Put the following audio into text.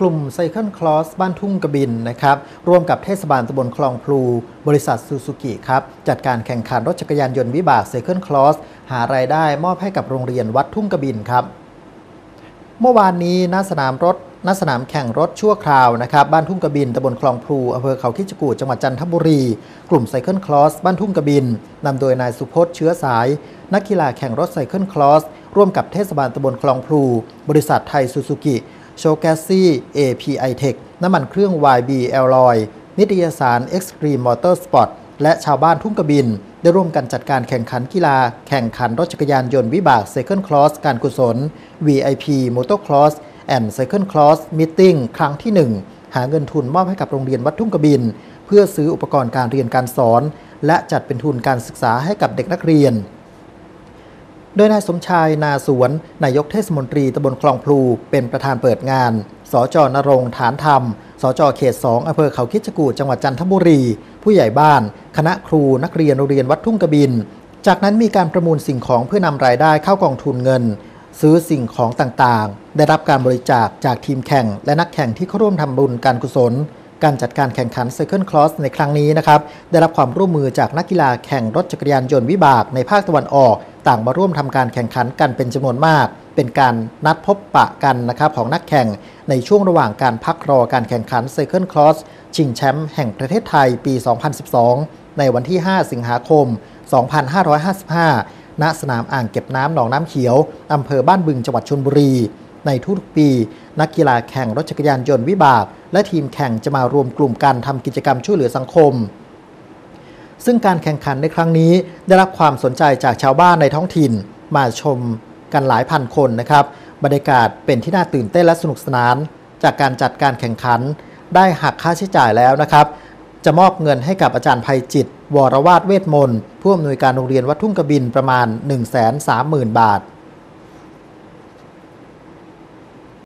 กลุ่มไซเคิลคลอสบ้านทุ่งกระบินนะครับร่วมกับเทศบาลตำบลคลองพลู บริษัทซูซูกิครับ จัดการแข่งขันรถจักรยานยนต์วิบากไซเคิลคลอสหารายได้มอบให้กับโรงเรียนวัดทุ่งกระบินครับ เมื่อวานนี้ณสนามรถณสนามแข่งรถชั่วคราวนะครับบ้านทุ่งกระบินตำบลคลองพลูอำเภอเขาคิจกูจังหวัดจันทบุรี กลุ่มไซเคิลคลอสบ้านทุ่งกระบินนำโดยนายสุพจน์เชื้อสาย นักกีฬาแข่งรถไซเคิลคลอสร่วมกับเทศบาลตำบลคลองพลู บริษัทไทยซูซูกิ โชแกซี่ API Tech น้ำมันเครื่อง YB a l l o y นิตยสาร Extreme Motorsport และชาวบ้านทุ่งกระบิน ได้ร่วมกันจัดการแข่งขันกีฬา แข่งขันรถจักรยานยนต์วิบาก Second Cross การกุศล VIP Motocross and Second Cross Meeting ครั้งที่ 1 หาเงินทุนมอบให้กับโรงเรียนวัดทุ่งกระบิน เพื่อซื้ออุปกรณ์การเรียนการสอน และจัดเป็นทุนการศึกษาให้กับเด็กนักเรียน ดยนายสมชายนาสวน นายกเทศมนตรีตำบลคลองพลู เป็นประธานเปิดงาน สจนรงฐานธรรม สจเขต 2อำเภอเขาคิดจกูจังหวัดจันทบุรี ผู้ใหญ่บ้าน คณะครูนักเรียนโรงเรียนวัดทุ่งกระบิน จากนั้นมีการประมูลสิ่งของเพื่อนำรายได้เข้ากองทุนเงิน ซื้อสิ่งของต่างๆ ได้รับการบริจาคจากทีมแข่ง และนักแข่งที่เข้าร่วมทำบุญการกุศลการจัดการแข่งขัน Cycle Cross ในครั้งนี้นะครับ ได้รับความร่วมมือจากนักกีฬาแข่งรถจักรยานยนต์วิบากในภาคตะวันออก ต่างมาร่วมทำการแข่งขันกันเป็นจำนวนมาก เป็นการนัดพบปะกันนะครับของนักแข่งในช่วงระหว่างการพักรอการแข่งขัน Cycle Cross ชิงแชมป์แห่งประเทศไทยปี 2012 ในวันที่ 5 สิงหาคม 2555 ณ สนามอ่างเก็บน้ำหนองน้ำเขียวอำเภอบ้านบึงจังหวัดชลบุรี ในทุกปี นักกีฬาแข่งรถจักรยานยนต์วิบาก และทีมแข่งจะมารวมกลุ่มกันทำกิจกรรมช่วยเหลือสังคม ซึ่งการแข่งขันในครั้งนี้ได้รับความสนใจจากชาวบ้านในท้องถิ่น มาชมกันหลายพันคนนะครับ บรรยากาศเป็นที่น่าตื่นเต้นและสนุกสนาน จากการจัดการแข่งขันได้หักค่าใช้จ่ายแล้วนะครับ จะมอบเงินให้กับอาจารย์ภัยจิต วรวาดเวทมนต์ผู้อำนวยการโรงเรียนวัดทุ่งกระบินประมาณ 130,000 บาท